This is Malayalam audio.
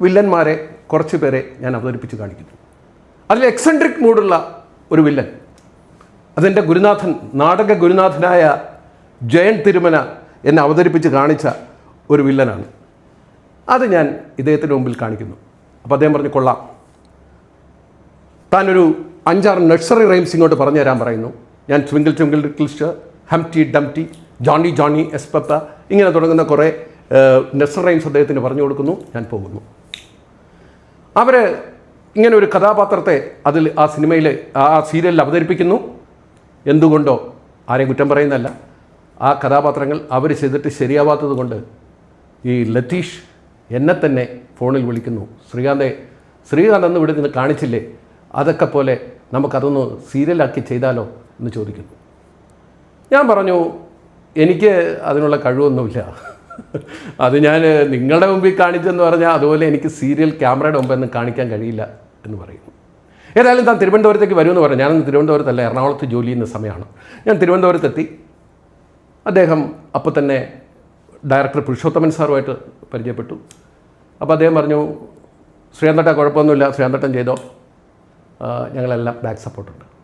വില്ലന്മാരെ കുറച്ച് പേരെ ഞാൻ അവതരിപ്പിച്ച് കാണിക്കുന്നു. അതിൽ എക്സെൻട്രിക് മൂഡുള്ള ഒരു വില്ലൻ. അതെന്റെ ഗുരുനാഥൻ നാടക ഗുരുനാഥനായ ജയൻ തിരുമന എന്നെ അവതരിപ്പിച്ച് കാണിച്ച ഒരു വില്ലനാണ്. അത് ഞാൻ ഇദ്ദേഹത്തിന്റെ മുമ്പിൽ കാണിക്കുന്നു. അപ്പോൾ അദ്ദേഹം പറഞ്ഞു കൊള്ളാം. താനൊരു അഞ്ചാറ് നഴ്സറി റൈംസ് ഇങ്ങോട്ട് പറഞ്ഞു തരാൻ പറയുന്നു. ഞാൻ twinkle twinkle little humpty dumpty johnny johnny yes papa ഇങ്ങനെ തുടങ്ങുന്ന കുറേ നഴ്സറി റൈംസ് അദ്ദേഹത്തിന് പറഞ്ഞു കൊടുക്കുന്നു. ഞാൻ പോകുന്നു. അവർ ഇങ്ങനെ ഒരു കഥാപാത്രത്തെ അതിൽ ആ സിനിമയിൽ ആ സീരിയലിൽ അവതരിപ്പിക്കുന്നു. എന്തുകൊണ്ടോ ആരെയും കുറ്റം പറയുന്നല്ല ആ കഥാപാത്രങ്ങൾ അവർ ചെയ്തിട്ട് ശരിയാവാത്തത് കൊണ്ട് ഈ ലതീഷ് എന്നെ തന്നെ ഫോണിൽ വിളിക്കുന്നു. ശ്രീകാന്തെ ശ്രീകാന്ത് അന്ന് ഇവിടെ നിന്ന് കാണിച്ചില്ലേ? അതൊക്കെ പോലെ നമുക്കതൊന്ന് സീരിയലാക്കി ചെയ്താലോ എന്ന് ചോദിക്കുന്നു. ഞാൻ പറഞ്ഞു എനിക്ക് അതിനുള്ള കഴിവൊന്നുമില്ല. അത് ഞാൻ നിങ്ങളുടെ മുമ്പിൽ കാണിച്ചെന്ന് പറഞ്ഞാൽ അതുപോലെ എനിക്ക് സീരിയൽ ക്യാമറയുടെ മുമ്പൊന്നും കാണിക്കാൻ കഴിയില്ല എന്ന് പറയുന്നു ഏതായാലും താൻ തിരുവനന്തപുരത്തേക്ക് വരുമെന്ന് പറഞ്ഞു. ഞാനന്ന് തിരുവനന്തപുരത്തല്ല എറണാകുളത്ത് ജോലി ചെയ്യുന്ന സമയമാണ്. ഞാൻ തിരുവനന്തപുരത്തെത്തി. അദ്ദേഹം അപ്പോൾ തന്നെ ഡയറക്ടർ പുരുഷോത്തമൻ സാറുമായിട്ട് പരിചയപ്പെട്ടു. അപ്പോൾ അദ്ദേഹം പറഞ്ഞു ശ്രീകാന്തട്ട കുഴപ്പമൊന്നുമില്ല. ശ്രീകാന്തട്ടം ചെയ്തോ? ഞങ്ങളെല്ലാം ബാക്ക് സപ്പോർട്ടുണ്ട്